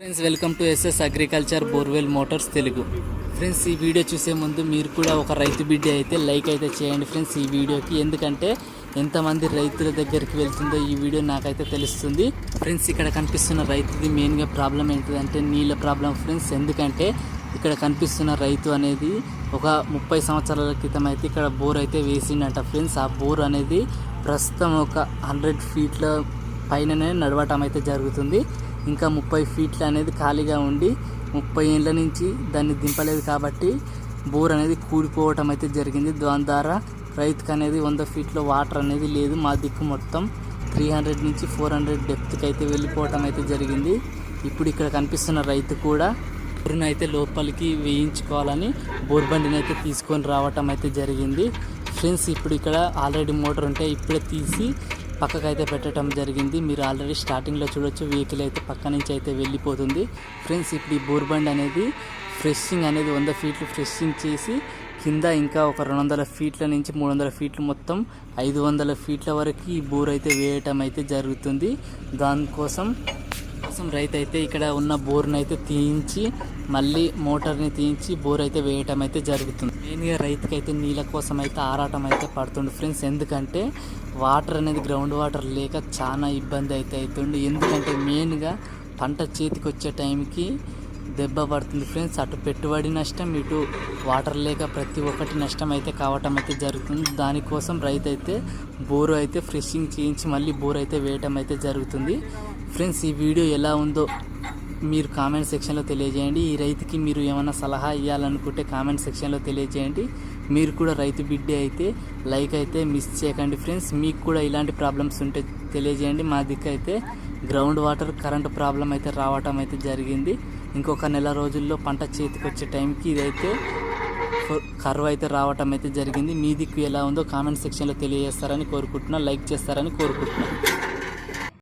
Friends welcome to SS agriculture borewell motors Telugu friends ఈ video చూసే ముందు మీరు కూడా ఒక రైతు బిడ్డ అయితే లైక్ అయితే చేయండి ఫ్రెండ్స్ ఈ వీడియోకి. ఎందుకంటే ఎంతమంది రైతుల దగ్గరికి వెళ్తుందో ఈ వీడియో నాకైతే తెలుస్తుంది. ఫ్రెండ్స్ ఇక్కడ కనిపిస్తున్న రైతుది మెయిన్గా ప్రాబ్లం ఏంటిదంటే నీళ్ళ ప్రాబ్లం ఫ్రెండ్స్ ఎందుకంటే ఇక్కడ కనిపిస్తున్న రైతు అనేది ఒక ముప్పై సంవత్సరాల క్రితం అయితే ఇక్కడ బోర్ అయితే వేసిండట ఫ్రెండ్స్ ఆ బోర్ అనేది ప్రస్తుతం ఒక హండ్రెడ్ ఫీట్ల పైననే నడవటం అయితే జరుగుతుంది. ఇంకా ముప్పై ఫీట్లు అనేది ఖాళీగా ఉండి ముప్పై ఏళ్ళ నుంచి దాన్ని దింపలేదు కాబట్టి బోర్ అనేది కూలిపోవటం అయితే జరిగింది. దాని ద్వారా రైతుకు అనేది వంద ఫీట్లో వాటర్ అనేది లేదు. మా దిక్కు మొత్తం త్రీ హండ్రెడ్ నుంచి ఫోర్ హండ్రెడ్ డెప్త్కి అయితే వెళ్ళిపోవటం అయితే జరిగింది. ఇప్పుడు ఇక్కడ కనిపిస్తున్న రైతు కూడా బోరుని అయితే లోపలికి వేయించుకోవాలని బోర్ బండిని అయితే తీసుకొని రావటం అయితే జరిగింది. ఫ్రెండ్స్ ఇప్పుడు ఇక్కడ ఆల్రెడీ మోటార్ ఉంటే ఇప్పుడే తీసి పక్కకు అయితే పెట్టడం జరిగింది. మీరు ఆల్రెడీ స్టార్టింగ్లో చూడొచ్చు వెహికల్ అయితే పక్క నుంచి అయితే వెళ్ళిపోతుంది. ఫ్రెండ్స్ ఇప్పుడు ఈ బోర్బండ్ అనేది ఫ్రెషింగ్ అనేది వంద ఫీట్లు ఫ్రెషింగ్ చేసి కింద ఇంకా ఒక రెండు వందల ఫీట్ల నుంచి మూడు వందల ఫీట్లు మొత్తం ఐదు వందల ఫీట్ల వరకు ఈ బోర్ అయితే వేయటం అయితే జరుగుతుంది. దానికోసం కోసం రైతు అయితే ఇక్కడ ఉన్న బోర్ని అయితే తీయించి మళ్ళీ మోటార్ని తీయించి బోర్ అయితే వేయటం అయితే జరుగుతుంది. మెయిన్గా రైతుకి అయితే నీళ్ళ కోసం అయితే ఆరాటం అయితే పడుతుంది ఫ్రెండ్స్ ఎందుకంటే వాటర్ అనేది గ్రౌండ్ వాటర్ లేక చాలా ఇబ్బంది అయితే అవుతుంది ఎందుకంటే మెయిన్గా పంట చేతికి వచ్చే టైంకి దెబ్బ పడుతుంది. ఫ్రెండ్స్ అటు పెట్టుబడి నష్టం ఇటు వాటర్ లేక ప్రతి ఒక్కటి నష్టం అయితే కావటం అయితే జరుగుతుంది. దానికోసం రైతు అయితే బోరు అయితే ఫ్రెషింగ్ చేయించి మళ్ళీ బోర్ అయితే వేయటం అయితే జరుగుతుంది. ఫ్రెండ్స్ ఈ వీడియో ఎలా ఉందో మీరు కామెంట్ సెక్షన్లో తెలియజేయండి. ఈ రైతుకి మీరు ఏమైనా సలహా ఇవ్వాలనుకుంటే కామెంట్ సెక్షన్లో తెలియజేయండి. మీరు కూడా రైతు బిడ్డే అయితే లైక్ అయితే మిస్ చేయకండి ఫ్రెండ్స్. మీకు కూడా ఇలాంటి ప్రాబ్లమ్స్ ఉంటే తెలియజేయండి. మా దిక్కు అయితే గ్రౌండ్ వాటర్ కరెంట్ ప్రాబ్లం అయితే రావటం అయితే జరిగింది. ఇంకొక నెల రోజుల్లో పంట చేతికి వచ్చే టైంకి ఇదైతే కరువు అయితే రావటం అయితే జరిగింది. మీ దిక్కు ఎలా ఉందో కామెంట్ సెక్షన్లో తెలియజేస్తారని కోరుకుంటున్నా. లైక్ చేస్తారని కోరుకుంటున్నాను